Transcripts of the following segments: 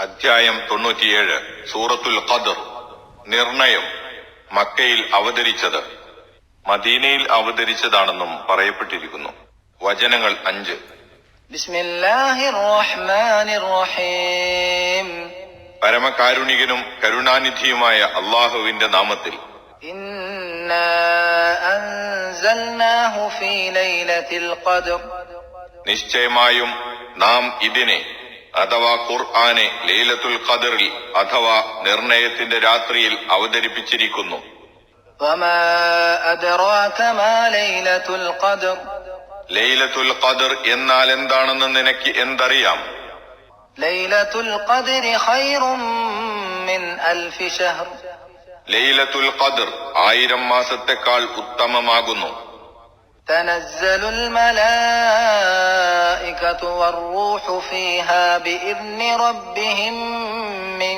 അധ്യായം തൊണ്ണൂറ്റിയേഴ്. സൂറത്തുൽ ഖദർ. നിർണയം. മക്കയിൽ അവതരിച്ചത്. മദീനയിൽ അവതരിച്ചതാണെന്നും പറയപ്പെട്ടിരിക്കുന്നു. വചനങ്ങൾ അഞ്ച്. പരമകാരുണികനും കരുണാനിധിയുമായ അള്ളാഹുവിന്റെ നാമത്തിൽ. നിശ്ചയമായും നാം ഇതിനെ അഥവാ ഖുർആാനെ ലീലത്തുൽ ഖദറിൽ അഥവാ നിർണയത്തിന്റെ രാത്രിയിൽ അവതരിപ്പിച്ചിരിക്കുന്നു. ലൈലത്തുൽ ഖദർ. എന്നാൽ എന്താണെന്ന് നിനക്ക് എന്തറിയാം? ലൈലത്തുൽ ലൈലത്തുൽ ഖദർ ആയിരം മാസത്തെക്കാൾ ഉത്തമമാകുന്നു. തനസ്സലുൽ മലാ الملائكة والروح فيها بإذن ربهم من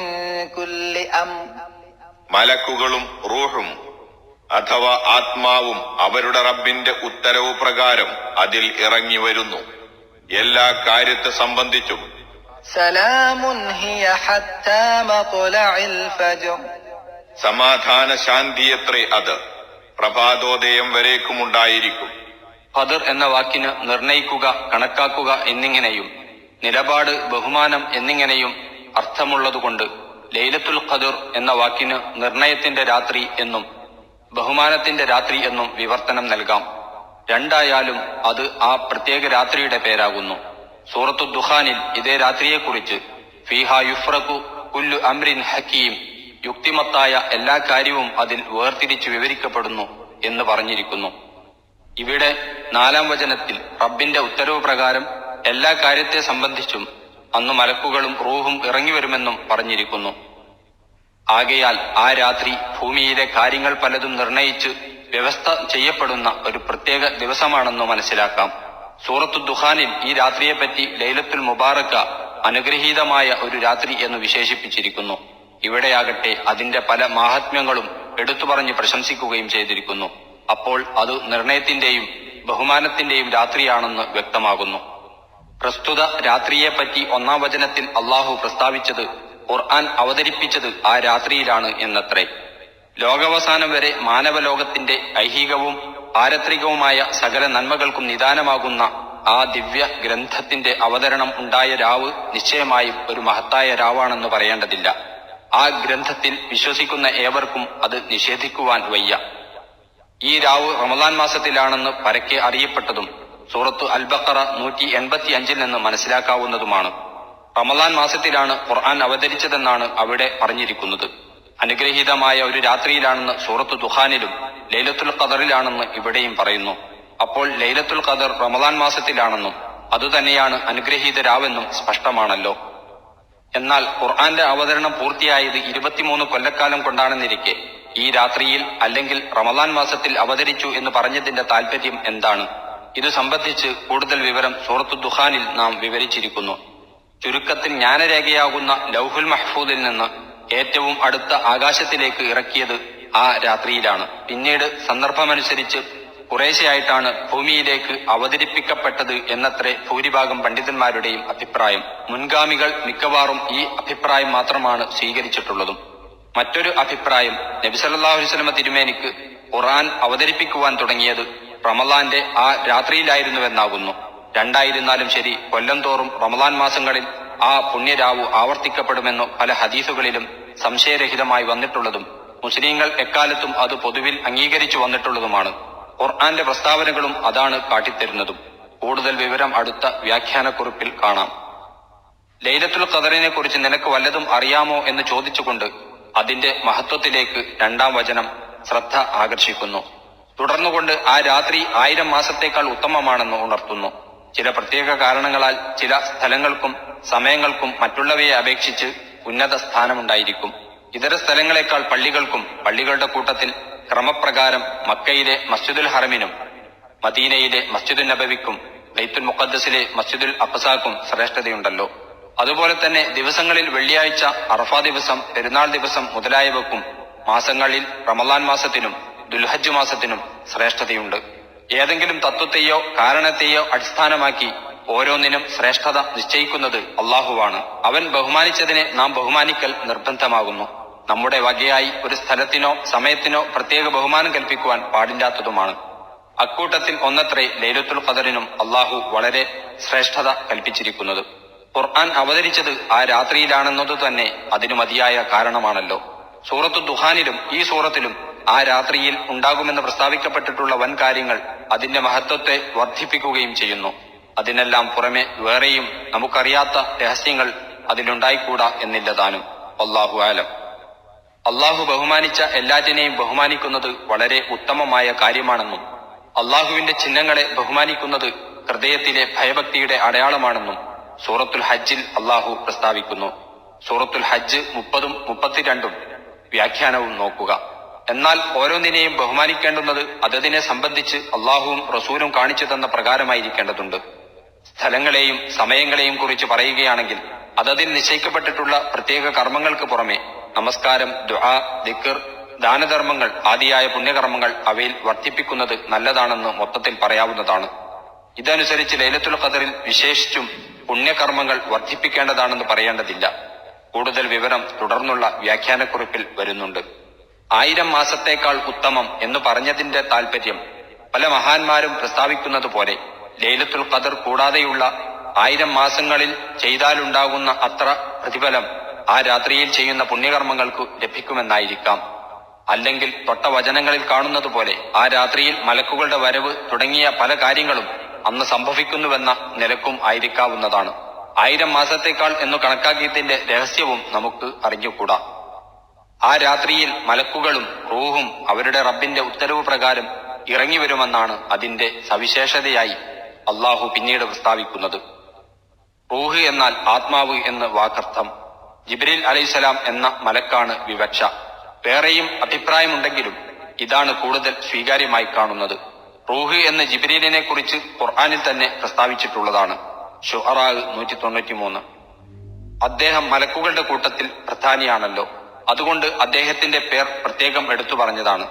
كل أمر മലക്കുകളും റൂഹും അഥവാ ആത്മാവും അവരുടെ റബ്ബിന്റെ ഉത്തരവ് പ്രകാരം അതിൽ ഇറങ്ങി വരുന്നു എല്ലാ കാര്യത്തെ സംബന്ധിച്ചും سلام هي حتى مطلع الفجر സമാധാന ശാന്തിയത്രേ അത് പ്രഭാതോദയം വരേക്കുമുണ്ടായിരിക്കും ഖദർ എന്ന വാക്കിന് നിർണയിക്കുക കണക്കാക്കുക എന്നിങ്ങനെയും നിലപാട് ബഹുമാനം എന്നിങ്ങനെയും അർത്ഥമുള്ളതുകൊണ്ട് ലൈലത്തുൽ ഖദർ എന്ന വാക്കിന് നിർണയത്തിന്റെ രാത്രി എന്നും ബഹുമാനത്തിന്റെ രാത്രി എന്നും വിവർത്തനം നൽകാം. രണ്ടായാലും അത് ആ പ്രത്യേക രാത്രിയുടെ പേരാകുന്നു. സൂറത്തു ദുഹാനിൽ ഇതേ രാത്രിയെക്കുറിച്ച് ഫീഹ യുഫ്രഖു കുല്ലു അമ്രിൻ ഹക്കീം യുക്തിമത്തായ എല്ലാ കാര്യവും അതിൽ വേർതിരിച്ച് വിവരിക്കപ്പെടുന്നു എന്ന് പറഞ്ഞിരിക്കുന്നു. ഇവിടെ നാലാം വചനത്തിൽ റബ്ബിന്റെ ഉത്തരവ് പ്രകാരം എല്ലാ കാര്യത്തെ സംബന്ധിച്ചും അന്ന് മലക്കുകളും റൂഹും ഇറങ്ങി വരുമെന്നും പറഞ്ഞിരിക്കുന്നു. ആകയാൽ ആ രാത്രി ഭൂമിയിലെ കാര്യങ്ങൾ പലതും നിർണയിച്ച് വ്യവസ്ഥ ചെയ്യപ്പെടുന്ന ഒരു പ്രത്യേക ദിവസമാണെന്ന് മനസ്സിലാക്കാം. സൂറത്തു ദുഹാനിൽ ഈ രാത്രിയെപ്പറ്റി ലൈലത്തുൽ മുബാറക്ക അനുഗ്രഹീതമായ ഒരു രാത്രി എന്ന് വിശേഷിപ്പിച്ചിരിക്കുന്നു. ഇവിടെയാകട്ടെ അതിന്റെ പല മാഹാത്മ്യങ്ങളും എടുത്തു പറഞ്ഞ് പ്രശംസിക്കുകയും ചെയ്തിരിക്കുന്നു. അപ്പോൾ അത് നിർണയത്തിന്റെയും ബഹുമാനത്തിന്റെയും രാത്രിയാണെന്ന് വ്യക്തമാകുന്നു. പ്രസ്തുത രാത്രിയെപ്പറ്റി ഒന്നാം വചനത്തിൽ അള്ളാഹു പ്രസ്താവിച്ചത് ഖുർആൻ അവതരിപ്പിച്ചത് ആ രാത്രിയിലാണ് എന്നത്രേ. ലോകാവസാനം വരെ മാനവലോകത്തിന്റെ ഐഹികവും പാരത്രികവുമായ സകല നന്മകൾക്കും നിദാനമാകുന്ന ആ ദിവ്യ ഗ്രന്ഥത്തിന്റെ അവതരണം ഉണ്ടായ രാവ് നിശ്ചയമായും ഒരു മഹത്തായ രാവാണെന്ന് പറയേണ്ടതില്ല. ആ ഗ്രന്ഥത്തിൽ വിശ്വസിക്കുന്ന ഏവർക്കും അത് നിഷേധിക്കുവാൻ വയ്യ. ഈ രാവ് റമദാൻ മാസത്തിലാണെന്ന് പരക്കെ അറിയപ്പെട്ടതും സൂറത്ത് അൽബക്കറ നൂറ്റി എൺപത്തി അഞ്ചിൽ നിന്ന് മനസ്സിലാക്കാവുന്നതുമാണ്. റമദാൻ മാസത്തിലാണ് ഖുർആൻ അവതരിച്ചതെന്നാണ് അവിടെ പറഞ്ഞിരിക്കുന്നത്. അനുഗ്രഹീതമായ ഒരു രാത്രിയിലാണെന്ന് സൂറത്ത് ദുഹാനിലും ലൈലത്തുൽ ഖദറിലാണെന്ന് ഇവിടെയും പറയുന്നു. അപ്പോൾ ലൈലത്തുൽ ഖദർ റമദാൻ മാസത്തിലാണെന്നും അതുതന്നെയാണ് അനുഗ്രഹീത രാവെന്നും സ്പഷ്ടമാണല്ലോ. എന്നാൽ ഖുർആന്റെ അവതരണം പൂർത്തിയായത് ഇരുപത്തിമൂന്ന് കൊല്ലക്കാലം കൊണ്ടാണെന്നിരിക്കെ ഈ രാത്രിയിൽ അല്ലെങ്കിൽ റമദാൻ മാസത്തിൽ അവതരിച്ചു എന്ന് പറഞ്ഞതിന്റെ താല്പര്യം എന്താണ്? ഇത് സംബന്ധിച്ച് കൂടുതൽ വിവരം സൂറത്തു ദുഹാനിൽ നാം വിവരിച്ചിരിക്കുന്നു. ചുരുക്കത്തിൽ ജ്ഞാനരേഖയാകുന്ന ലൗഹുൽ മഹ്ഫൂദിൽ നിന്ന് ഏറ്റവും അടുത്ത ആകാശത്തിലേക്ക് ഇറക്കിയത് ആ രാത്രിയിലാണ്. പിന്നീട് സന്ദർഭമനുസരിച്ച് കുറേശ്ശെയായിട്ടാണ് ഭൂമിയിലേക്ക് അവതരിപ്പിക്കപ്പെട്ടത് എന്നത്രേ ഭൂരിഭാഗം പണ്ഡിതന്മാരുടെയും അഭിപ്രായം. മുൻഗാമികൾ മിക്കവാറും ഈ അഭിപ്രായം മാത്രമാണ് സ്വീകരിച്ചിട്ടുള്ളതും. മറ്റൊരു അഭിപ്രായം നബി സല്ലല്ലാഹു അലൈഹി വസ്ലമ തിരുമേനിക്ക് ഖുർആൻ അവതരിപ്പിക്കുവാൻ തുടങ്ങിയത് റമലാന്റെ ആ രാത്രിയിലായിരുന്നുവെന്നാകുന്നു. രണ്ടായിരുന്നാലും ശരി കൊല്ലം തോറും റമലാൻ മാസങ്ങളിൽ ആ പുണ്യരാവു ആവർത്തിക്കപ്പെടുമെന്ന് പല ഹദീസുകളിലും സംശയരഹിതമായി വന്നിട്ടുള്ളതും മുസ്ലിങ്ങൾ എക്കാലത്തും അത് പൊതുവിൽ അംഗീകരിച്ചു വന്നിട്ടുള്ളതുമാണ്. ഖുർആന്റെ പ്രസ്താവനകളും അതാണ് കാട്ടിത്തരുന്നതും. കൂടുതൽ വിവരം അടുത്ത വ്യാഖ്യാനക്കുറിപ്പിൽ കാണാം. ലൈലത്തുൽ ഖദറിനെ കുറിച്ച് നിനക്ക് വല്ലതും അറിയാമോ എന്ന് ചോദിച്ചുകൊണ്ട് അതിന്റെ മഹത്വത്തിലേക്ക് രണ്ടാം വചനം ശ്രദ്ധ ആകർഷിക്കുന്നു. തുടർന്നുകൊണ്ട് ആ രാത്രി ആയിരം മാസത്തേക്കാൾ ഉത്തമമാണെന്ന് ഉണർത്തുന്നു. ചില പ്രത്യേക കാരണങ്ങളാൽ ചില സ്ഥലങ്ങൾക്കും സമയങ്ങൾക്കും മറ്റുള്ളവയെ അപേക്ഷിച്ച് ഉന്നത സ്ഥാനമുണ്ടായിരിക്കും. ഇതര സ്ഥലങ്ങളെക്കാൾ പള്ളികൾക്കും പള്ളികളുടെ കൂട്ടത്തിൽ ക്രമപ്രകാരം മക്കയിലെ മസ്ജിദുൽ ഹറമിനും മദീനയിലെ മസ്ജിദുൽ നബവിക്കും ബൈത്തുൽ മുഖദ്ദസിലെ മസ്ജിദുൽ അഖസാക്കും ശ്രേഷ്ഠതയുണ്ടല്ലോ. അതുപോലെ തന്നെ ദിവസങ്ങളിൽ വെള്ളിയാഴ്ച അറഫാ ദിവസം പെരുന്നാൾ ദിവസം മുതലായവക്കും മാസങ്ങളിൽ റമലാൻ മാസത്തിനും ദുൽഹജ്ജ് മാസത്തിനും ശ്രേഷ്ഠതയുണ്ട്. ഏതെങ്കിലും തത്വത്തെയോ കാരണത്തെയോ അടിസ്ഥാനമാക്കി ഓരോന്നിനും ശ്രേഷ്ഠത നിശ്ചയിക്കുന്നത് അള്ളാഹുവാണ്. അവൻ ബഹുമാനിച്ചതിനെ നാം ബഹുമാനിക്കൽ നിർബന്ധമാകുന്നു. നമ്മുടെ വകയായി ഒരു സ്ഥലത്തിനോ സമയത്തിനോ പ്രത്യേക ബഹുമാനം കൽപ്പിക്കുവാൻ പാടില്ലാത്തതുമാണ്. അക്കൂട്ടത്തിൽ ഒന്നത്രേ ലൈലത്തുൽ ഖദറിനും അള്ളാഹു വളരെ ശ്രേഷ്ഠത കൽപ്പിച്ചിരിക്കുന്നത്. ഖുർആൻ അവതരിച്ചത് ആ രാത്രിയിലാണെന്നത് തന്നെ അതിനു മതിയായ കാരണമാണല്ലോ. സൂറത്തു ദുഹാനിലും ഈ സൂറത്തിലും ആ രാത്രിയിൽ ഉണ്ടാകുമെന്ന് പ്രസ്താവിക്കപ്പെട്ടിട്ടുള്ള വൻ കാര്യങ്ങൾ അതിന്റെ മഹത്വത്തെ വർദ്ധിപ്പിക്കുകയും ചെയ്യുന്നു. അതിനെല്ലാം പുറമെ വേറെയും നമുക്കറിയാത്ത രഹസ്യങ്ങൾ അതിലുണ്ടായിക്കൂടാ എന്നില്ല താനും അള്ളാഹു ആലം. അള്ളാഹു ബഹുമാനിച്ച എല്ലാറ്റിനെയും ബഹുമാനിക്കുന്നത് വളരെ ഉത്തമമായ കാര്യമാണെന്നും അള്ളാഹുവിന്റെ ചിഹ്നങ്ങളെ ബഹുമാനിക്കുന്നത് ഹൃദയത്തിലെ ഭയഭക്തിയുടെ അടയാളമാണെന്നും സൂറത്തുൽ ഹജ്ജിൽ അള്ളാഹു പ്രസ്താവിക്കുന്നു. സൂറത്തുൽ ഹജ്ജ് മുപ്പതും മുപ്പത്തിരണ്ടും വ്യാഖ്യാനവും നോക്കുക. എന്നാൽ ഓരോന്നിനെയും ബഹുമാനിക്കേണ്ടുന്നത് അതതിനെ സംബന്ധിച്ച് അള്ളാഹുവും റസൂലും കാണിച്ചു തന്ന പ്രകാരമായിരിക്കേണ്ടതുണ്ട്. സ്ഥലങ്ങളെയും സമയങ്ങളെയും കുറിച്ച് പറയുകയാണെങ്കിൽ അതതിൽ നിശ്ചയിക്കപ്പെട്ടിട്ടുള്ള പ്രത്യേക കർമ്മങ്ങൾക്ക് പുറമെ നമസ്കാരം ദുആ ദിക്കർ ദാനധർമ്മങ്ങൾ ആദിയായ പുണ്യകർമ്മങ്ങൾ അവയിൽ വർദ്ധിപ്പിക്കുന്നത് നല്ലതാണെന്ന് മൊത്തത്തിൽ പറയാവുന്നതാണ്. ഇതനുസരിച്ച് ലൈലത്തുൽ ഖദറിൽ വിശേഷിച്ചും പുണ്യകർമ്മങ്ങൾ വർദ്ധിപ്പിക്കേണ്ടതാണെന്ന് പറയേണ്ടതില്ല. കൂടുതൽ വിവരം തുടർന്നുള്ള വ്യാഖ്യാനക്കുറിപ്പിൽ വരുന്നുണ്ട്. ആയിരം മാസത്തേക്കാൾ ഉത്തമം എന്ന് പറഞ്ഞതിന്റെ താൽപര്യം പല മഹാന്മാരും പ്രസ്താവിക്കുന്നത് പോലെ ലൈലത്തുൽ ഖദർ കൂടാതെയുള്ള ആയിരം മാസങ്ങളിൽ ചെയ്താലുണ്ടാകുന്ന അത്ര പ്രതിഫലം ആ രാത്രിയിൽ ചെയ്യുന്ന പുണ്യകർമ്മങ്ങൾക്ക് ലഭിക്കുമെന്നായിരിക്കാം. അല്ലെങ്കിൽ തൊട്ട വചനങ്ങളിൽ കാണുന്നത് പോലെ ആ രാത്രിയിൽ മലക്കുകളുടെ വരവ് തുടങ്ങിയ പല കാര്യങ്ങളും അന്ന് സംഭവിക്കുന്നുവെന്ന നിലക്കും ആയിരിക്കാവുന്നതാണ്. ആയിരം മാസത്തേക്കാൾ എന്നു കണക്കാക്കിയതിന്റെ രഹസ്യവും നമുക്ക് അറിഞ്ഞുകൂടാ. ആ രാത്രിയിൽ മലക്കുകളും റൂഹും അവരുടെ റബ്ബിന്റെ ഉത്തരവ് പ്രകാരം ഇറങ്ങി വരുമെന്നാണ് അതിന്റെ സവിശേഷതയായി അള്ളാഹു പിന്നീട് പ്രസ്താവിക്കുന്നത്. റൂഹ് എന്നാൽ ആത്മാവ് എന്ന് വാക്കർത്ഥം. ജിബ്രീൽ അലൈഹിസ്സലാം എന്ന മലക്കാണ് വിവക്ഷ. വേറെയും അഭിപ്രായമുണ്ടെങ്കിലും ഇതാണ് കൂടുതൽ സ്വീകാര്യമായി കാണുന്നത്. റൂഹ് എന്ന ജിബ്രീലിനെ കുറിച്ച് ഖുർആാനിൽ തന്നെ പ്രസ്താവിച്ചിട്ടുള്ളതാണ്. ഷുഹറാ നൂറ്റി തൊണ്ണൂറ്റി മൂന്ന് അദ്ദേഹം മലക്കുകളുടെ കൂട്ടത്തിൽ പ്രധാനിയാണല്ലോ. അതുകൊണ്ട് അദ്ദേഹത്തിന്റെ പേർ പ്രത്യേകം എടുത്തു പറഞ്ഞതാണ്.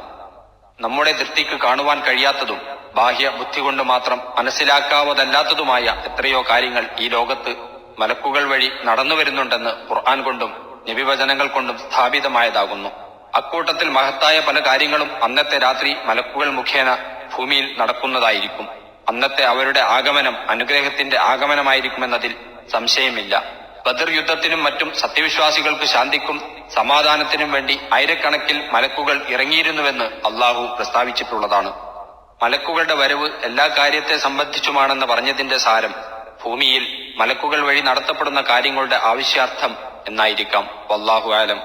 നമ്മുടെ ദൃഷ്ടിക്ക് കാണുവാൻ കഴിയാത്തതും ബാഹ്യ ബുദ്ധി കൊണ്ട് മാത്രം മനസ്സിലാക്കാവതല്ലാത്തതുമായ എത്രയോ കാര്യങ്ങൾ ഈ ലോകത്ത് മലക്കുകൾ വഴി നടന്നു വരുന്നുണ്ടെന്ന് ഖുർആൻ കൊണ്ടും നബിവചനങ്ങൾ കൊണ്ടും സ്ഥാപിതമായതാകുന്നു. അക്കൂട്ടത്തിൽ മഹത്തായ പല കാര്യങ്ങളും അന്നത്തെ രാത്രി മലക്കുകൾ മുഖേന ഭൂമിയിൽ നടക്കുന്നതായിരിക്കും. അന്നത്തെ അവരുടെ ആഗമനം അനുഗ്രഹത്തിന്റെ ആഗമനമായിരിക്കുമെന്നതിൽ സംശയമില്ല. ബദർ യുദ്ധത്തിനും മറ്റും സത്യവിശ്വാസികൾക്ക് ശാന്തിക്കും സമാധാനത്തിനും വേണ്ടി ആയിരക്കണക്കിൽ മലക്കുകൾ ഇറങ്ങിയിരുന്നുവെന്ന് അള്ളാഹു പ്രസ്താവിച്ചിട്ടുള്ളതാണ്. മലക്കുകളുടെ വരവ് എല്ലാ കാര്യത്തെ സംബന്ധിച്ചുമാണെന്ന് പറഞ്ഞതിന്റെ സാരം ഭൂമിയിൽ മലക്കുകൾ വഴി നടത്തപ്പെടുന്ന കാര്യങ്ങളുടെ ആവശ്യാർത്ഥം എന്നായിരിക്കാം. വല്ലാഹു ആലം.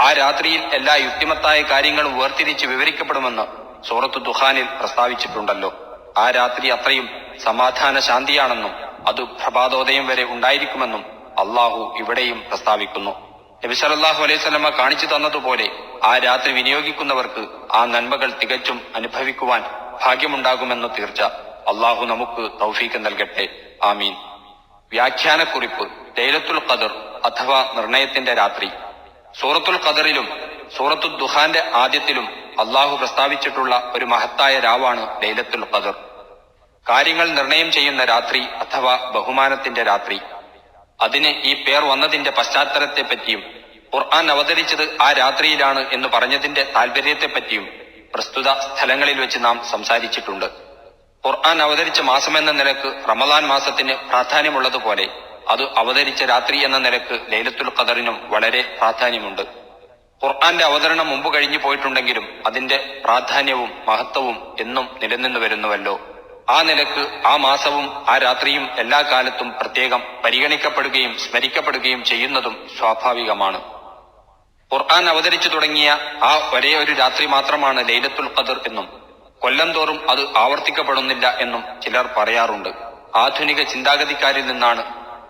ആ രാത്രിയിൽ എല്ലാ യുക്തിമത്തായ കാര്യങ്ങളും വേർതിരിച്ച് വിവരിക്കപ്പെടുമെന്ന് സൂറത്ത് ദുഹാനിൽ പ്രസ്താവിച്ചിട്ടുണ്ടല്ലോ. ആ രാത്രി അത്രയും സമാധാന ശാന്തിയാണെന്നും അത് പ്രഭാതോദയം വരെ ഉണ്ടായിരിക്കുമെന്നും അള്ളാഹു ഇവിടെയും പ്രസ്താവിക്കുന്നു. നബി സല്ലല്ലാഹു അലൈഹി സ്വലമ കാണിച്ചു തന്നതുപോലെ ആ രാത്രി വിനിയോഗിക്കുന്നവർക്ക് ആ നന്മകൾ തികച്ചും അനുഭവിക്കുവാൻ ഭാഗ്യമുണ്ടാകുമെന്ന് തീർച്ച. അള്ളാഹു നമുക്ക് തൗഫീക്ക് നൽകട്ടെ. ആമീൻ. വ്യാഖ്യാനക്കുറിപ്പ് ലൈലത്തുൽ ഖദർ അഥവാ നിർണയത്തിന്റെ രാത്രി. സൂറത്തുൽ ഖദറിലും സൂറത്തുൽ ദുഹാന്റെ ആദ്യത്തിലും അള്ളാഹു പ്രസ്താവിച്ചിട്ടുള്ള ഒരു മഹത്തായ രാവാണ് ലൈലത്തുൽ ഖദർ. കാര്യങ്ങൾ നിർണയം ചെയ്യുന്ന രാത്രി അഥവാ ബഹുമാനത്തിന്റെ രാത്രി. അതിന് ഈ പേർ വന്നതിന്റെ പശ്ചാത്തലത്തെ പറ്റിയും ഖുർആൻ അവതരിച്ചത് ആ രാത്രിയിലാണ് എന്ന് പറഞ്ഞതിന്റെ താല്പര്യത്തെ പറ്റിയും പ്രസ്തുത സ്ഥലങ്ങളിൽ വെച്ച് നാം സംസാരിച്ചിട്ടുണ്ട്. ഖുർആൻ അവതരിച്ച മാസമെന്ന നിലയ്ക്ക് റമദാൻ മാസത്തിന് പ്രാധാന്യമുള്ളതുപോലെ അത് അവതരിച്ച രാത്രി എന്ന നിലയ്ക്ക് ലൈലത്തുൽ ഖദറിനും വളരെ പ്രാധാന്യമുണ്ട്. ഖുർആന്റെ അവതരണം മുമ്പ് കഴിഞ്ഞു പോയിട്ടുണ്ടെങ്കിലും അതിന്റെ പ്രാധാന്യവും മഹത്വവും എന്നും നിലനിന്നു വരുന്നുവല്ലോ. ആ നിലയ്ക്ക് ആ മാസവും ആ രാത്രിയും എല്ലാ കാലത്തും പ്രത്യേകം പരിഗണിക്കപ്പെടുകയും സ്മരിക്കപ്പെടുകയും ചെയ്യുന്നതും സ്വാഭാവികമാണ്. ഖുർആൻ അവതരിച്ചു തുടങ്ങിയ ആ ഒരേ ഒരു രാത്രി മാത്രമാണ് ലൈലത്തുൽ ഖദർ എന്നും കൊല്ലം തോറും അത് ആവർത്തിക്കപ്പെടുന്നില്ല എന്നും ചിലർ പറയാറുണ്ട്. ആധുനിക ചിന്താഗതിക്കാരിൽ നിന്നാണ്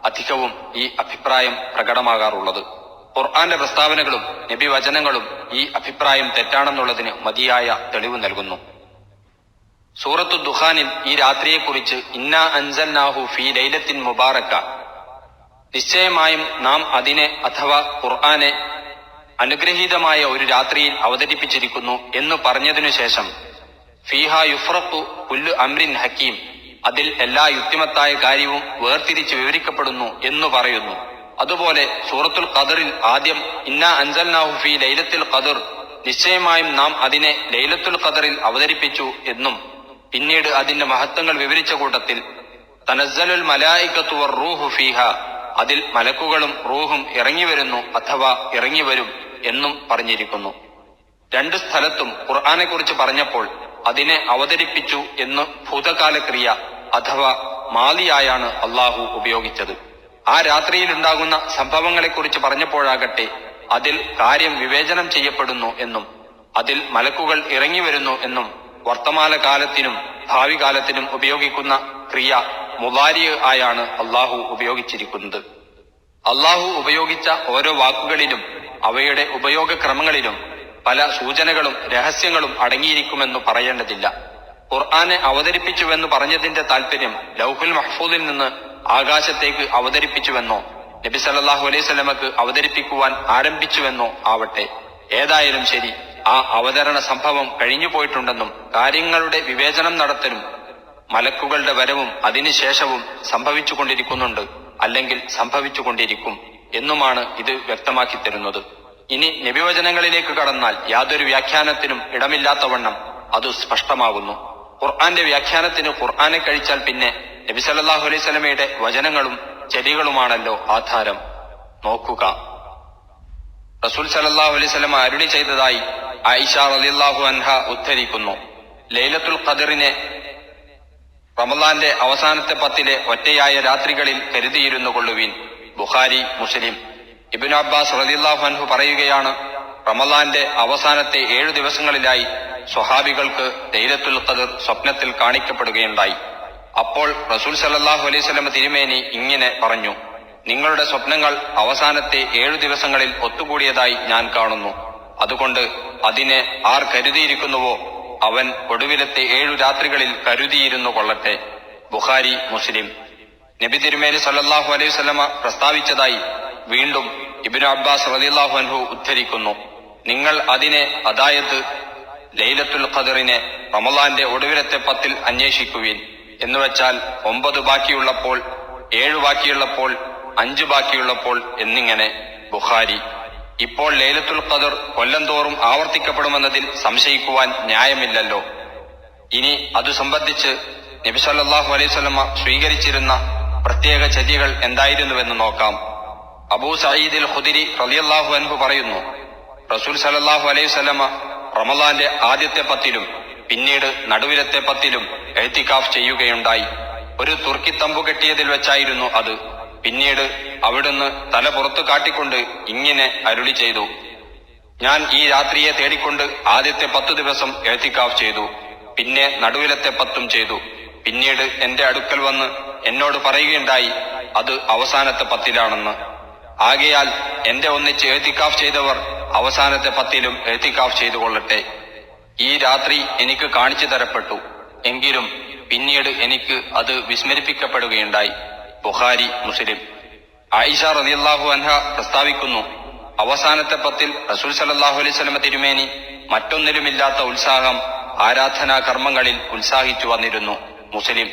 അധികവും ഈ അഭിപ്രായം പ്രകടമാകാറുള്ളത്. ഖുർആന്റെ പ്രസ്താവനകളും നബി വചനങ്ങളും ഈ അഭിപ്രായം തെറ്റാണെന്നുള്ളതിന് മതിയായ തെളിവ് നൽകുന്നു. സൂറത്തു ദുഹാനിൽ ഈ രാത്രിയെക്കുറിച്ച് ഇന്ന അൻസൽനാഹു ഫി ലൈലത്തിൻ മുബാറക്ക നിശ്ചയമായും നാം അതിനെ അഥവാ ഖുർആനെ അനുഗ്രഹീതമായ ഒരു രാത്രിയിൽ അവതരിപ്പിച്ചിരിക്കുന്നു എന്ന് പറഞ്ഞതിനു ശേഷം ഫീഹ യുഫ്രഖു പുല്ലു അമ്രിൻ ഹക്കീം അതിൽ എല്ലാ യുക്തിമത്തായ കാര്യവും വേർതിരിച്ച് വിവരിക്കപ്പെടുന്നു എന്നു പറയുന്നു. അതുപോലെ സൂറത്തുൽ ഖദറിൽ ആദ്യം ഇന്ന അൻസൽനാഹു ഫി ലൈലത്തുൽ ഖദർ നിശ്ചയമായും നാം അതിനെ ലൈലത്തുൽ ഖദറിൽ അവതരിപ്പിച്ചു എന്നും പിന്നീട് അതിന്റെ മഹത്വങ്ങൾ വിവരിച്ച കൂട്ടത്തിൽ തനസ്സലുൽ മലായിക്കത്തുവർ റൂഹു ഫീഹ അതിൽ മലക്കുകളും റൂഹും ഇറങ്ങി വരുന്നു അഥവാ ഇറങ്ങി വരും എന്നും പറഞ്ഞിരിക്കുന്നു. രണ്ട് സ്ഥലത്തും ഖുർആനെ കുറിച്ച് പറഞ്ഞപ്പോൾ അതിനെ അവതരിപ്പിച്ചു എന്ന് ഭൂതകാല ക്രിയ അഥവാ മാലിയായാണ് അള്ളാഹു ഉപയോഗിച്ചത്. ആ രാത്രിയിൽ ഉണ്ടാകുന്ന സംഭവങ്ങളെക്കുറിച്ച് പറഞ്ഞപ്പോഴാകട്ടെ അതിൽ കാര്യം വിവേചനം ചെയ്യപ്പെടുന്നു എന്നും അതിൽ മലക്കുകൾ ഇറങ്ങി വരുന്നു എന്നും വർത്തമാന കാലത്തിനും ഭാവി കാലത്തിനും ഉപയോഗിക്കുന്ന ക്രിയ മുബാരിയ ആയാണ് അള്ളാഹു ഉപയോഗിച്ചിരിക്കുന്നത്. അള്ളാഹു ഉപയോഗിച്ച ഓരോ വാക്കുകളിലും അവയുടെ ഉപയോഗക്രമങ്ങളിലും പല സൂചനകളും രഹസ്യങ്ങളും അടങ്ങിയിരിക്കുമെന്ന് പറയേണ്ടതില്ല. ഖുർആാനെ അവതരിപ്പിച്ചുവെന്ന് പറഞ്ഞതിന്റെ താല്പര്യം ലൗഹുൽ മഹ്ഫൂദിൽ നിന്ന് ആകാശത്തേക്ക് അവതരിപ്പിച്ചുവെന്നോ നബി സല്ലാഹു അലൈഹി സ്വലമക്ക് അവതരിപ്പിക്കുവാൻ ആരംഭിച്ചുവെന്നോ ആവട്ടെ. ഏതായാലും ശരി ആ അവതരണ സംഭവം കഴിഞ്ഞു പോയിട്ടുണ്ടെന്നും കാര്യങ്ങളുടെ വിവേചനം നടത്തലും മലക്കുകളുടെ വരവും അതിനുശേഷവും സംഭവിച്ചുകൊണ്ടിരിക്കുന്നുണ്ട് അല്ലെങ്കിൽ സംഭവിച്ചുകൊണ്ടിരിക്കും എന്നുമാണ് ഇത് വ്യക്തമാക്കി തരുന്നത്. ഇനി നബിവചനങ്ങളിലേക്ക് കടന്നാൽ യാതൊരു വ്യാഖ്യാനത്തിനും ഇടമില്ലാത്തവണ്ണം അത് സ്പഷ്ടമാകുന്നു. ഖുർആന്റെ വ്യാഖ്യാനത്തിന് ഖുർആനെ കഴിച്ചാൽ പിന്നെ നബി സല്ലല്ലാഹു അലൈഹി സ്വലമയുടെ വചനങ്ങളും ചെടികളുമാണല്ലോ ആധാരം. നോക്കുക. റസൂൽ സലല്ലാഹു അലൈഹി സ്വലമ അരുളി ചെയ്തതായി ആയിഷ റളിയല്ലാഹു അൻഹ ഉദ്ധരിക്കുന്നു. ലൈലത്തുൽ ഖദറിനെ റമദാന്റെ അവസാനത്തെ പത്തിലെ ഒറ്റയായ രാത്രികളിൽ കരുതിയിരുന്നു കൊള്ളുവിൻ. ബുഖാരി മുസ്ലിം. ഇബിൻ അബ്ബാസ് റളിയല്ലാഹു അൻഹു പറയുകയാണ് റമദാന്റെ അവസാനത്തെ ഏഴു ദിവസങ്ങളിലായി സ്വഹാബികൾക്ക് ലൈലത്തുൽ ഖദർ സ്വപ്നത്തിൽ കാണിക്കപ്പെടുകയുണ്ടായി. അപ്പോൾ റസൂൽ സല്ലാഹു അലൈഹി തിരുമേനി ഇങ്ങനെ പറഞ്ഞു നിങ്ങളുടെ സ്വപ്നങ്ങൾ അവസാനത്തെ ഏഴു ദിവസങ്ങളിൽ ഒത്തുകൂടിയതായി ഞാൻ കാണുന്നു. അതുകൊണ്ട് അതിനെ ആർ കരുതിയിരിക്കുന്നുവോ? അവൻ ഒടുവിലത്തെ ഏഴു രാത്രികളിൽ കരുതിയിരുന്നു കൊള്ളട്ടെ. ബുഖാരി മുസ്ലിം. നബി തിരുമേനി സല്ലാഹു അലൈഹി വസല്ലമ പ്രസ്താവിച്ചതായി വീണ്ടും ഇബ്നു അബ്ബാസ് റളിയല്ലാഹു അൻഹു ഉദ്ധരിക്കുന്നു. നിങ്ങൾ അതിനെ അതായത് ലൈലത്തുൽ ഖദറിനെ റമലാന്റെ ഒടുവിലത്തെ പത്തിൽ അന്വേഷിക്കുവിൻ. എന്നുവെച്ചാൽ ഒമ്പത് ബാക്കിയുള്ളപ്പോൾ ഏഴു ബാക്കിയുള്ളപ്പോൾ അഞ്ചു ബാക്കിയുള്ളപ്പോൾ എന്നിങ്ങനെ ബുഖാരി. ഇപ്പോൾ ലേലത്തുൽ ഖദർ കൊല്ലം തോറും ആവർത്തിക്കപ്പെടുമെന്നതിൽ സംശയിക്കുവാൻ ന്യായമില്ലല്ലോ. ഇനി അത് സംബന്ധിച്ച് നബിസല്ലാഹു അലൈഹി സ്വീകരിച്ചിരുന്ന പ്രത്യേക ചര്യകൾ എന്തായിരുന്നുവെന്ന് നോക്കാം. അബൂ സഈദിൽ ഖുദിരി റളിയല്ലാഹു അൻഹു പറയുന്നു റസൂൽ സലല്ലാഹു അലൈഹി സ്വലമ റമലാന്റെ ആദ്യത്തെ പത്തിലും പിന്നീട് നടുവിലത്തെ പത്തിലും എഴുത്തിക്കാഫ് ചെയ്യുകയുണ്ടായി. ഒരു തുർക്കി തമ്പു കെട്ടിയതിൽ വെച്ചായിരുന്നു അത്. പിന്നീട് അവിടുന്ന് തല പുറത്തു കാട്ടിക്കൊണ്ട് ഇങ്ങനെ അരുളി ചെയ്തു. ഞാൻ ഈ രാത്രിയെ തേടിക്കൊണ്ട് ആദ്യത്തെ പത്തു ദിവസം എഴുത്തിക്കാഫ് ചെയ്തു. പിന്നെ നടുവിലത്തെ പത്തും ചെയ്തു. പിന്നീട് എന്റെ അടുക്കൽ വന്ന് എന്നോട് പറയുകയുണ്ടായി അത് അവസാനത്തെ പത്തിലാണെന്ന്. ആകയാൽ എന്റെ ഒന്നിച്ച് എഴുത്തിക്കാഫ് ചെയ്തവർ അവസാനത്തെ പത്തിലും എഴുത്തിക്കാഫ് ചെയ്തു കൊള്ളട്ടെ ഈ രാത്രി എനിക്ക് കാണിച്ചു തരപ്പെട്ടു. എങ്കിലും പിന്നീട് എനിക്ക് അത് വിസ്മരിപ്പിക്കപ്പെടുകയുണ്ടായി. ബുഹാരി മുസ്ലിം. ആയിഷ റളിയല്ലാഹു അൻഹ പ്രസ്താവിക്കുന്നു അവസാനത്തെ പത്തിൽ റസൂൽ സലല്ലാഹു അലൈഹി സ്വലമ തിരുമേനി മറ്റൊന്നിലുമില്ലാത്ത ഉത്സാഹം ആരാധനാ കർമ്മങ്ങളിൽ ഉത്സാഹിച്ചു വന്നിരുന്നു. മുസ്ലിം.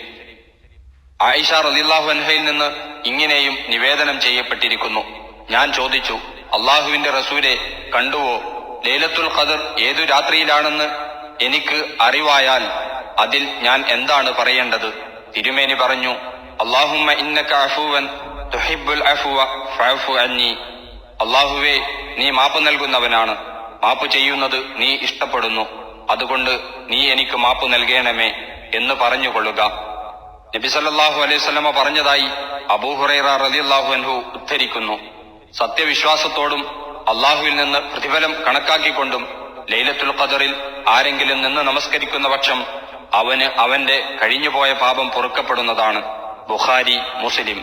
ആയിഷ റളിയല്ലാഹു അൻഹയിൽ നിന്ന് ഇങ്ങനെയും നിവേദനം ചെയ്യപ്പെട്ടിരിക്കുന്നു. ഞാൻ ചോദിച്ചു അള്ളാഹുവിന്റെ റസൂലെ കണ്ടുവോ? ലൈലത്തുൽ ഖദർ ഏതു രാത്രിയിലാണെന്ന് എനിക്ക് അറിവായാൽ അതിൽ ഞാൻ എന്താണ് പറയേണ്ടത്? തിരുമേനി പറഞ്ഞു അള്ളാഹുമ്മ ഇന്നക അഫുവൻ തുഹിബ്ബുൽ അഫുവ ഫഅഫു അന്നി. അള്ളാഹുവേ നീ മാപ്പ് നൽകുന്നവനാണ്. മാപ്പ് ചെയ്യുന്നത് നീ ഇഷ്ടപ്പെടുന്നു. അതുകൊണ്ട് നീ എനിക്ക് മാപ്പ് നൽകേണമേ എന്ന് പറഞ്ഞുകൊള്ളുക. നബിസല്ലാഹു അലൈഹി വസല്ലമ പറഞ്ഞതായി അബൂഹുറൈറ റളിയല്ലാഹു അൻഹു ഉദ്ധരിക്കുന്നു. സത്യവിശ്വാസത്തോടും അള്ളാഹുവിൽ നിന്ന് പ്രതിഫലം കണക്കാക്കിക്കൊണ്ടും ലൈലത്തുൽ ഖദറിൽ ആരെങ്കിലും നിന്ന് നമസ്കരിക്കുന്ന പക്ഷം അവന് അവന്റെ കഴിഞ്ഞുപോയ പാപം പൊറുക്കപ്പെടുന്നതാണ് ബുഖാരി മുസ്ലിം.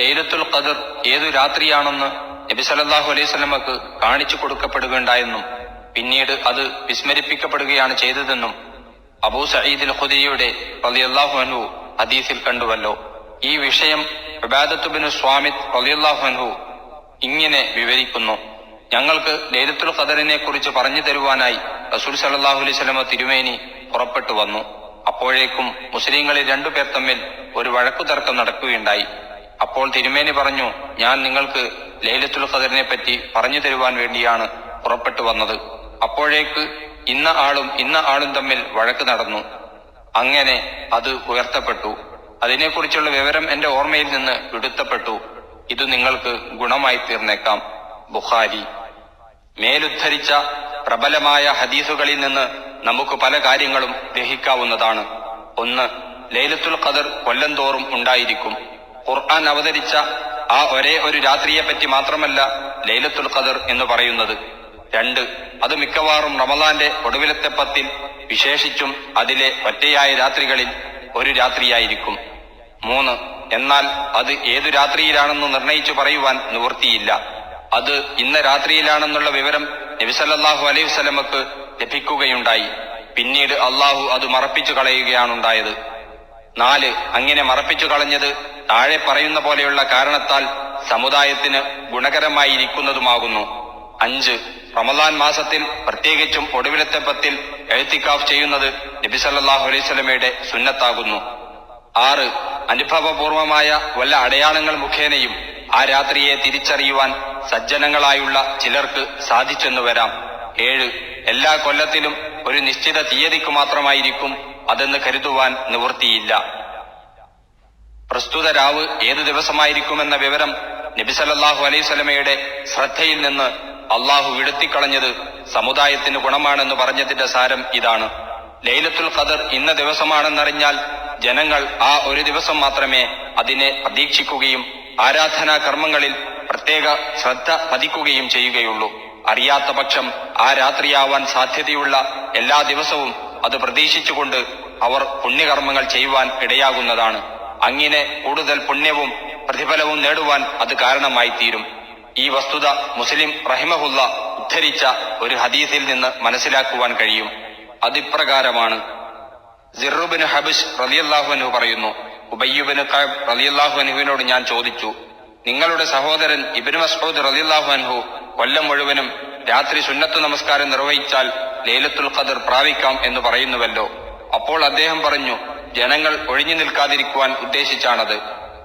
ലൈലത്തുൽ ഖദർ ഏതു രാത്രിയാണെന്ന് നബി സല്ലല്ലാഹു അലൈഹി വസല്ലമക്ക് കാണിച്ചു കൊടുക്കപ്പെടുകയുണ്ടായെന്നും പിന്നീട് അത് വിസ്മരിപ്പിക്കപ്പെടുകയാണ് ചെയ്തതെന്നും അബൂ സഈദുൽ ഖുദരിയുടെ റളിയല്ലാഹു അൻഹു ഹദീസിൽ കണ്ടുവല്ലോ. ഈ വിഷയം ഇബാദത്തുബിന് സ്വാമിത് റളിയല്ലാഹു അൻഹു ഇങ്ങനെ വിവരിക്കുന്നു. ഞങ്ങൾക്ക് ലൈലത്തുൽ ഖദറിനെ കുറിച്ച് പറഞ്ഞു തരുവാനായി റസൂൽ സല്ലല്ലാഹു അലൈഹി വസല്ലമ തിരുമേനി പുറപ്പെട്ടു വന്നു. അപ്പോഴേക്കും മുസ്ലിങ്ങളിൽ രണ്ടുപേർ തമ്മിൽ ഒരു വഴക്കു തർക്കം നടക്കുകയുണ്ടായി. അപ്പോൾ തിരുമേനി പറഞ്ഞു ഞാൻ നിങ്ങൾക്ക് ലൈലത്തുൽ ഖദറിനെ പറ്റി പറഞ്ഞു തരുവാൻ വേണ്ടിയാണ് പുറപ്പെട്ടു വന്നത്. അപ്പോഴേക്ക് ഇന്ന ആളും ഇന്ന ആളും തമ്മിൽ വഴക്ക് നടന്നു. അങ്ങനെ അത് ഉയർത്തപ്പെട്ടു. അതിനെക്കുറിച്ചുള്ള വിവരം എന്റെ ഓർമ്മയിൽ നിന്ന് വിടുത്തപ്പെട്ടു. ഇത് നിങ്ങൾക്ക് ഗുണമായി തീർന്നേക്കാം. ബുഖാരി മേലുദ്ധരിച്ച പ്രബലമായ ഹദീസുകളിൽ നിന്ന് നമുക്ക് പല കാര്യങ്ങളും ഗ്രഹിക്കാവുന്നതാണ്. ഒന്ന് ലൈലത്തുൽ ഖദർ കൊല്ലം തോറും ഉണ്ടായിരിക്കും. ഖുർആൻ അവതരിച്ച ആ ഒരേ ഒരു രാത്രിയെപ്പറ്റി മാത്രമല്ല ലൈലത്തുൽ ഖദർ എന്ന് പറയുന്നത്. രണ്ട് അത് മിക്കവാറും റമദാന്റെ ഒടുവിലത്തെ പത്തിൽ വിശേഷിച്ചും അതിലെ ഒറ്റയായ രാത്രികളിൽ ഒരു രാത്രിയായിരിക്കും. മൂന്ന് എന്നാൽ അത് ഏതു രാത്രിയിലാണെന്ന് നിർണയിച്ചു പറയുവാൻ നിവൃത്തിയില്ല. അത് ഇന്ന രാത്രിയിലാണെന്നുള്ള വിവരം നബിസല്ലാഹു അലൈഹി വസല്ലമക്ക് ലഭിക്കുകയുണ്ടായി. പിന്നീട് അള്ളാഹു അത് മറപ്പിച്ചു കളയുകയാണുണ്ടായത്. നാല് അങ്ങനെ മറപ്പിച്ചു കളഞ്ഞത് താഴെ പറയുന്ന പോലെയുള്ള കാരണത്താൽ സമുദായത്തിന് ഗുണകരമായിരിക്കുന്നതുമാകുന്നു. അഞ്ച് റമദാൻ മാസത്തിൽ പ്രത്യേകിച്ചും ഒടുവിലത്തെ പത്തിൽ എഴുത്തിക്കാഫ് ചെയ്യുന്നത് നബിസല്ലാഹു അലൈഹി സ്വലമയുടെ സുന്നത്താകുന്നു. ആറ് അനുഭവപൂർവമായ വല്ല അടയാളങ്ങൾ മുഖേനയും ആ രാത്രിയെ തിരിച്ചറിയുവാൻ സജ്ജനങ്ങളായുള്ള ചിലർക്ക് സാധിച്ചെന്നു വരാം. ഏഴ് എല്ലാ കൊല്ലത്തിലും ഒരു നിശ്ചിത തീയതിക്ക് മാത്രമായിരിക്കും അതെന്ന് കരുതുവാൻ നിവൃത്തിയില്ല. പ്രസ്തുത രാവ് ഏതു ദിവസമായിരിക്കുമെന്ന വിവരം നബിസലല്ലാഹു അലൈഹി സ്വലമയുടെ ശ്രദ്ധയിൽ നിന്ന് അള്ളാഹു വിടുത്തിക്കളഞ്ഞത് സമുദായത്തിന് ഗുണമാണെന്ന് പറഞ്ഞതിന്റെ സാരം ഇതാണ്. ലൈലത്തുൽ ഖദർ ഇന്ന ദിവസമാണെന്നറിഞ്ഞാൽ ജനങ്ങൾ ആ ഒരു ദിവസം മാത്രമേ അതിനെ പ്രതീക്ഷിക്കുകയും ആരാധനാ കർമ്മങ്ങളിൽ പ്രത്യേക ശ്രദ്ധ പതിക്കുകയും ചെയ്യുകയുള്ളൂ. അറിയാത്ത പക്ഷം ആ രാത്രിയാവാൻ സാധ്യതയുള്ള എല്ലാ ദിവസവും അത് പ്രതീക്ഷിച്ചുകൊണ്ട് അവർ പുണ്യകർമ്മങ്ങൾ ചെയ്യുവാൻ ഇടയാകുന്നതാണ്. അങ്ങനെ കൂടുതൽ പുണ്യവും പ്രതിഫലവും നേടുവാൻ അത് കാരണമായി തീരും ഈ വസ്തുത മുസ്ലിം റഹിമഹുല്ല ഉദ്ധരിച്ച ഒരു ഹദീസിൽ നിന്ന് മനസ്സിലാക്കുവാൻ കഴിയും. അതിപ്രകാരമാണ്. ജിറുബിൻ ഹബിഷ് റലിയല്ലാഹുവിനു പറയുന്നു ഉബയ്യുബിന് റലിയല്ലാഹു അനുഹുവിനോട് ഞാൻ ചോദിച്ചു നിങ്ങളുടെ സഹോദരൻ ഇബിന് മസ്ഊദ് റലിയല്ലാഹുഅനഹു കൊല്ലം മുഴുവനും രാത്രി സുന്നത്ത് നമസ്കാരം നിർവഹിച്ചാൽ ലൈലത്തുൽ ഖദർ പ്രാപിക്കാം എന്ന് പറയുന്നുവല്ലോ? അപ്പോൾ അദ്ദേഹം പറഞ്ഞു ജനങ്ങൾ ഒഴിഞ്ഞു നിൽക്കാതിരിക്കുവാൻ ഉദ്ദേശിച്ചാണത്.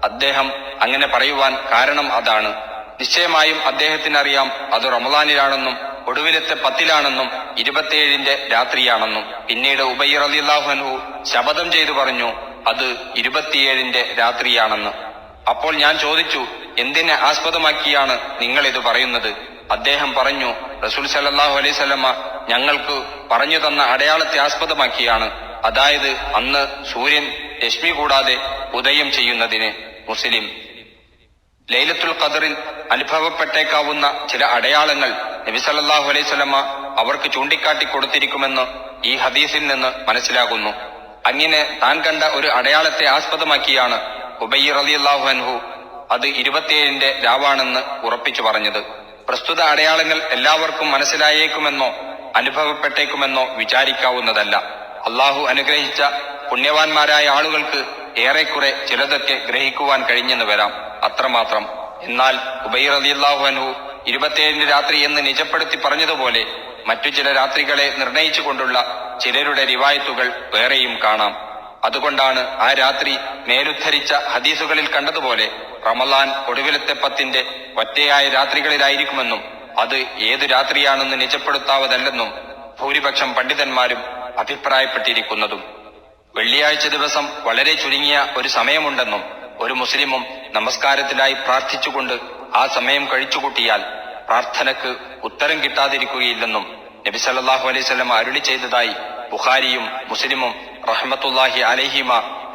അദ്ദേഹം അങ്ങനെ പറയുവാൻ കാരണം അതാണ്. നിശ്ചയമായും അദ്ദേഹത്തിനറിയാം അത് റമദാനിലാണെന്നും ഒടുവിലത്തെ പത്തിലാണെന്നും ഇരുപത്തിയേഴിന്റെ രാത്രിയാണെന്നും. പിന്നീട് ഉബൈർ അലിള്ളാഹുഅൻഹു ശപഥം ചെയ്തു പറഞ്ഞു അത് ഇരുപത്തിയേഴിന്റെ രാത്രിയാണെന്ന്. അപ്പോൾ ഞാൻ ചോദിച്ചു എന്തിനെ ആസ്പദമാക്കിയാണ് നിങ്ങൾ ഇത് പറയുന്നത്? അദ്ദേഹം പറഞ്ഞു റസൂൽ സല്ലല്ലാഹു അലൈഹി സ്വലമ ഞങ്ങൾക്ക് പറഞ്ഞു തന്ന അടയാളത്തെ ആസ്പദമാക്കിയാണ്. അതായത് അന്ന് സൂര്യൻ രശ്മി കൂടാതെ ഉദയം ചെയ്യുന്നതിന് മുസ്ലിം. ലൈലത്തുൽ ഖദറിൽ അനുഭവപ്പെട്ടേക്കാവുന്ന ചില അടയാളങ്ങൾ നബി സല്ലല്ലാഹു അലൈഹി സ്വലമ അവർക്ക് ചൂണ്ടിക്കാട്ടി കൊടുത്തിരിക്കുമെന്ന് ഈ ഹദീസിൽ നിന്ന് മനസ്സിലാകുന്നു. അങ്ങനെ താൻ കണ്ട ഒരു അടയാളത്തെ ആസ്പദമാക്കിയാണ് ഉബയ്യ റളിയല്ലാഹു അൻഹു അത് ഇരുപത്തിയേഴിന്റെ രാവാണെന്ന് ഉറപ്പിച്ചു പറഞ്ഞത്. പ്രസ്തുത അടയാളങ്ങൾ എല്ലാവർക്കും മനസ്സിലായേക്കുമെന്നോ അനുഭവപ്പെട്ടേക്കുമെന്നോ വിചാരിക്കാവുന്നതല്ല. അള്ളാഹു അനുഗ്രഹിച്ച പുണ്യവാന്മാരായ ആളുകൾക്ക് ഏറെക്കുറെ ചിലതൊക്കെ ഗ്രഹിക്കുവാൻ കഴിഞ്ഞെന്ന് വരാം. അത്രമാത്രം. എന്നാൽ ഉബൈർ അലിയല്ലാഹു അൻഹു ഇരുപത്തിയേഴിന് രാത്രി എന്ന് നിജപ്പെടുത്തി പറഞ്ഞതുപോലെ മറ്റു ചില രാത്രികളെ നിർണയിച്ചുകൊണ്ടുള്ള ചിലരുടെ റിവായത്തുകൾ വേറെയും കാണാം. അതുകൊണ്ടാണ് ആ രാത്രി മേലുദ്ധരിച്ച ഹദീസുകളിൽ കണ്ടതുപോലെ റമലാൻ ഒടുവിലത്തെ പത്തിന്റെ ഒറ്റയായ രാത്രികളിലായിരിക്കുമെന്നും അത് ഏതു രാത്രിയാണെന്ന് നിജപ്പെടുത്താവതല്ലെന്നും ഭൂരിപക്ഷം പണ്ഡിതന്മാരും അഭിപ്രായപ്പെട്ടിരിക്കുന്നതും. വെള്ളിയാഴ്ച ദിവസം വളരെ ചുരുങ്ങിയ ഒരു സമയമുണ്ടെന്നും ഒരു മുസ്ലിമും നമസ്കാരത്തിലായി പ്രാർത്ഥിച്ചുകൊണ്ട് ആ സമയം കഴിച്ചുകൂട്ടിയാൽ പ്രാർത്ഥനക്ക് ഉത്തരം കിട്ടാതിരിക്കുകയില്ലെന്നും നബി സല്ലാഹു അലൈഹി അരുളി ചെയ്തതായി ബുഖാരിയും മുസ്ലിമും റഹ്മത്തുല്ലാഹി അലഹിമ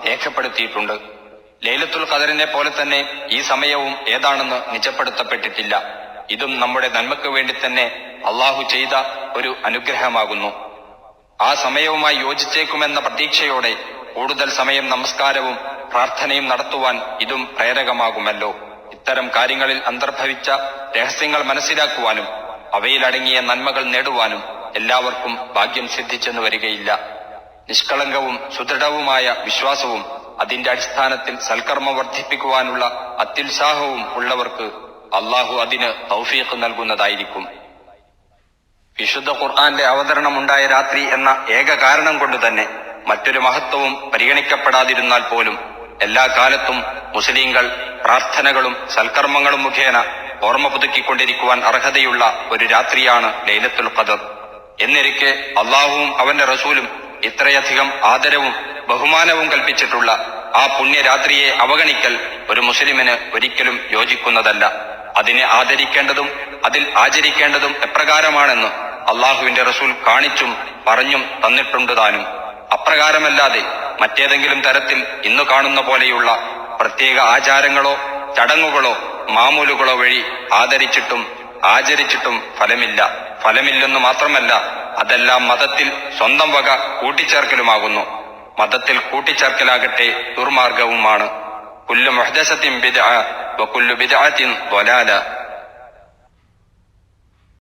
രേഖപ്പെടുത്തിയിട്ടുണ്ട്. ലൈലത്തുൽ ഖദറിനെ പോലെ തന്നെ ഈ സമയവും ഏതാണെന്ന് നിജപ്പെടുത്തപ്പെട്ടിട്ടില്ല. ഇതും നമ്മുടെ നന്മയ്ക്ക് വേണ്ടി തന്നെ അള്ളാഹു ചെയ്ത ഒരു അനുഗ്രഹമാകുന്നു. ആ സമയവുമായി യോജിച്ചേക്കുമെന്ന പ്രതീക്ഷയോടെ കൂടുതൽ സമയം നമസ്കാരവും പ്രാർത്ഥനയും നടത്തുവാൻ ഇതും പ്രേരകമാകുമല്ലോ. ഇത്തരം കാര്യങ്ങളിൽ അന്തർഭവിച്ച രഹസ്യങ്ങൾ മനസ്സിലാക്കുവാനും അവയിലടങ്ങിയ നന്മകൾ നേടുവാനും എല്ലാവർക്കും ഭാഗ്യം സിദ്ധിച്ചെന്ന് വരികയില്ല. നിഷ്കളങ്കവും സുദൃഢവുമായ വിശ്വാസവും അതിന്റെ അടിസ്ഥാനത്തിൽ സൽക്കർമ്മ വർദ്ധിപ്പിക്കുവാനുള്ള അത്യുത്സാഹവും ഉള്ളവർക്ക് അള്ളാഹു അതിന് തൗഫീഖ് നൽകുന്നതായിരിക്കും. വിശുദ്ധ ഖുർആന്റെ അവതരണമുണ്ടായ രാത്രി എന്ന ഏക കാരണം കൊണ്ട് തന്നെ മറ്റൊരു മഹത്വവും പരിഗണിക്കപ്പെടാതിരുന്നാൽ പോലും എല്ലാ കാലത്തും മുസ്ലിങ്ങൾ പ്രാർത്ഥനകളും സൽക്കർമ്മങ്ങളും മുഖേന ഓർമ്മ പുതുക്കിക്കൊണ്ടിരിക്കുവാൻ അർഹതയുള്ള ഒരു രാത്രിയാണ് ലൈലത്തുൽ ഖദർ. എന്നിരിക്കെ അള്ളാഹുവും അവന്റെ റസൂലും ഇത്രയധികം ആദരവും ബഹുമാനവും കൽപ്പിച്ചിട്ടുള്ള ആ പുണ്യരാത്രിയെ അവഗണിക്കൽ ഒരു മുസ്ലിമിന് ഒരിക്കലും യോജിക്കുന്നതല്ല. അതിനെ ആദരിക്കേണ്ടതും അതിൽ ആചരിക്കേണ്ടതും എപ്രകാരമാണെന്ന് അള്ളാഹുവിന്റെ റസൂൽ കാണിച്ചും പറഞ്ഞും തന്നിട്ടുണ്ട് താനും. അപ്രകാരമല്ലാതെ മറ്റേതെങ്കിലും തരത്തിൽ ഇന്ന് കാണുന്ന പോലെയുള്ള പ്രത്യേക ആചാരങ്ങളോ ചടങ്ങുകളോ മാമൂലുകളോ വഴി ആദരിച്ചിട്ടും ആചരിച്ചിട്ടും ഫലമില്ല. ഫലമില്ലെന്ന് മാത്രമല്ല അതെല്ലാം മതത്തിൽ സ്വന്തം വക കൂട്ടിച്ചേർക്കലുമാകുന്നു. മതത്തിൽ കൂട്ടിച്ചേർക്കലാകട്ടെ ദുർമാർഗവുമാണ്. കുല്ലു മുഹദസത്തിൻ ബിദ വ കുല്ലു ബിദ്അത്തിൻ ضലാല